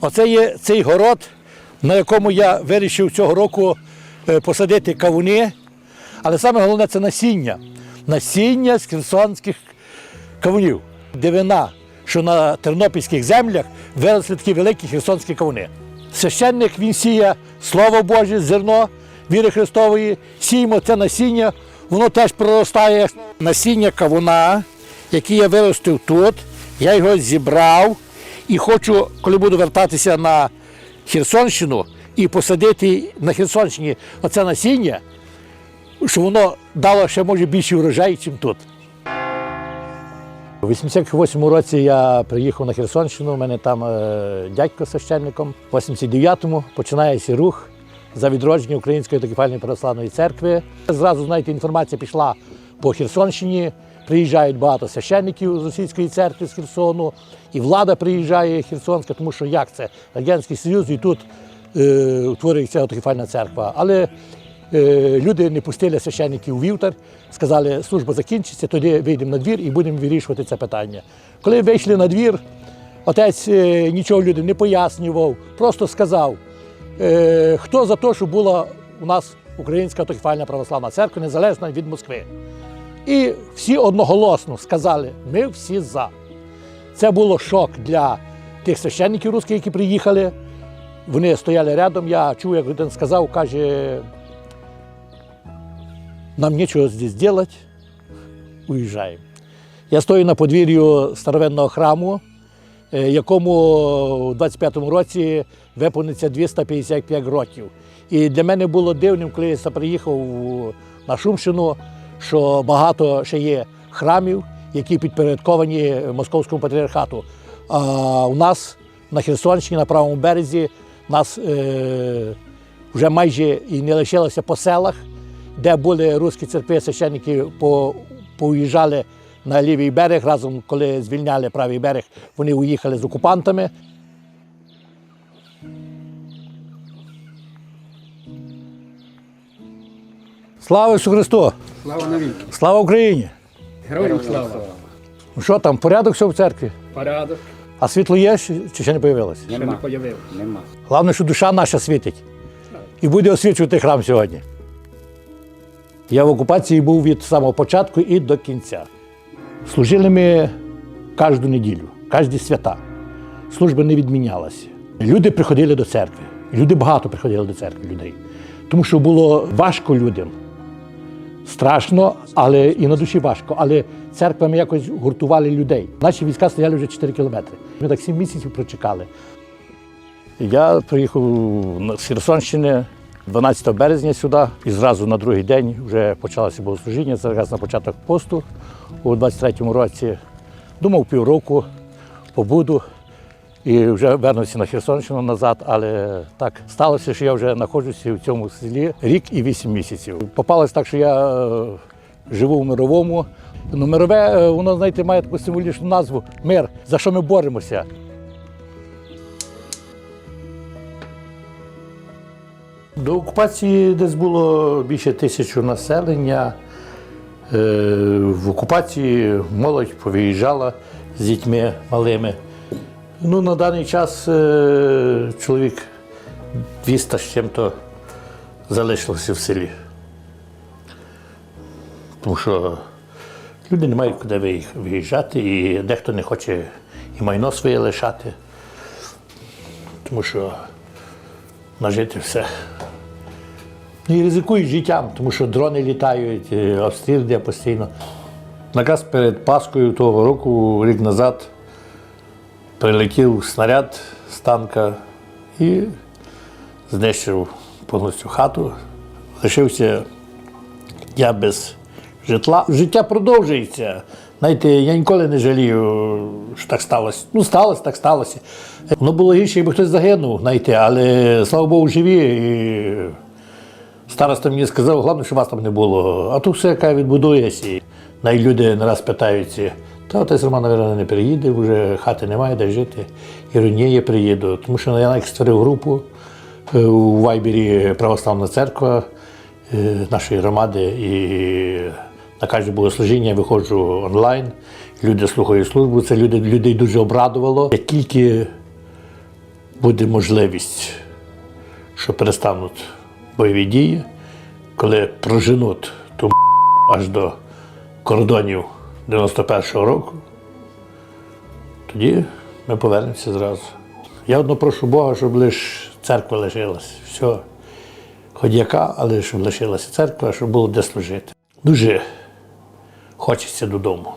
Оце є цей город, на якому я вирішив цього року е, посадити кавуни. Але саме головне це насіння. Насіння з херсонських кавунів. Дивина, що на тернопільських землях виросли такі великі херсонські кавуни. Священник він сіє Слово Боже, зерно віри Христової, сіємо це насіння, воно теж проростає. Насіння кавуна, яке я виростив тут, я його зібрав і хочу, коли буду вертатися на Херсонщину і посадити на Херсонщині оце насіння, щоб воно дало ще може більший урожай, ніж тут. У 88-му році я приїхав на Херсонщину, у мене там е, дядько священником. У 89-му починається рух за відродження Української автокефальної православної церкви. Зразу, знаєте, інформація пішла по Херсонщині. Приїжджають багато священників з російської церкви з Херсону, і влада приїжджає херсонська, тому що як це? Радянський Союз і тут е, утворюється автокефальна церква. Але Е, Люди не пустили священників у вівтар, сказали, служба закінчиться, тоді вийдемо на двір і будемо вирішувати це питання. Коли вийшли на двір, отець е, нічого людям не пояснював, просто сказав, е, хто за те, що була у нас Українська автокефальна православна церква, незалежна від Москви. І всі одноголосно сказали, ми всі за. Це було шок для тих священників русських, які приїхали. Вони стояли рядом. Я чув, як один сказав, каже, нам нічого здесь делать, уїжджаємо. Я стою на подвір'ю старовинного храму, е, якому у 25-му році виповниться 255 років. І для мене було дивним, коли я приїхав на Шумщину, що багато ще є храмів, які підпорядковані Московському патріархату. А у нас на Херсонщині, на правому березі, нас е, вже майже і не лишилося по селах, де були руські церкви, священники по, поїжджали на лівий берег. Разом, коли звільняли правий берег, вони уїхали з окупантами. Слава Ісусу Христу! Слава навіки! Слава Україні! Героям слава! Ну що там, порядок все в церкві? Порядок А світло є чи ще не появилося? ще не появив. Нема. Головне, що душа наша світить і буде освічувати храм сьогодні. Я в окупації був від самого початку і до кінця. Служили ми кожну неділю, кожні свята. Служба не відмінялася. Люди приходили до церкви. Люди багато приходили до церкви людей. Тому що було важко людям. Страшно, але і на душі важко. Але церквами якось гуртували людей. Наші війська стояли вже 4 кілометри. Ми так 7 місяців прочекали. Я приїхав з Херсонщини 12 березня сюди, і зразу на другий день вже почалося богослужіння, якраз на початок посту у 23-му році. Думав півроку, побуду і вже вернувся на Херсонщину назад, але так сталося, що я вже знаходжуся в цьому селі рік і вісім місяців. Попалось так, що я е, живу в мировому. Ну, мирове, е, воно, знаєте, має таку символічну назву мир, за що ми боремося. До окупації десь було більше тисячі населення. Е, В окупації молодь повиїжджала з дітьми малими. Ну, на даний час е, чоловік 200 з чим-то залишилося в селі. Тому що люди не мають куди виїжджати, і дехто не хоче і майно своє лишати, тому що нажити все. Ну, І ризикують життям, тому що дрони літають, е, обстріл йде постійно. Наказ перед Паскою того року, рік назад, прилетів снаряд з танка і знищив повністю хату. Лишився я без житла. Життя продовжується. Знаєте, я ніколи не жалію, що так сталося. Ну, сталося, так сталося. Воно було гірше, якби хтось загинув, знаєте, але слава Богу, живі. І староста мені сказав, головне, що вас там не було. А тут все яка відбудується. Навіть люди не раз питаються, та отець Роман, мабуть, не приїде, вже хати немає, де жити. І ні, я приїду. Тому що я навіть створив групу е, у Вайбері Православна церква е, нашої громади. І на кожне богослужіння я виходжу онлайн. Люди слухають службу. Це люди, людей дуже обрадувало. Як тільки буде можливість, що перестануть бойові дії, коли проженуть ту аж до кордонів 91-го року, тоді ми повернемося зразу. Я одно прошу Бога, щоб лише церква лишилась. Все. Хоч яка, але щоб лишилася церква, щоб було де служити. Дуже хочеться додому.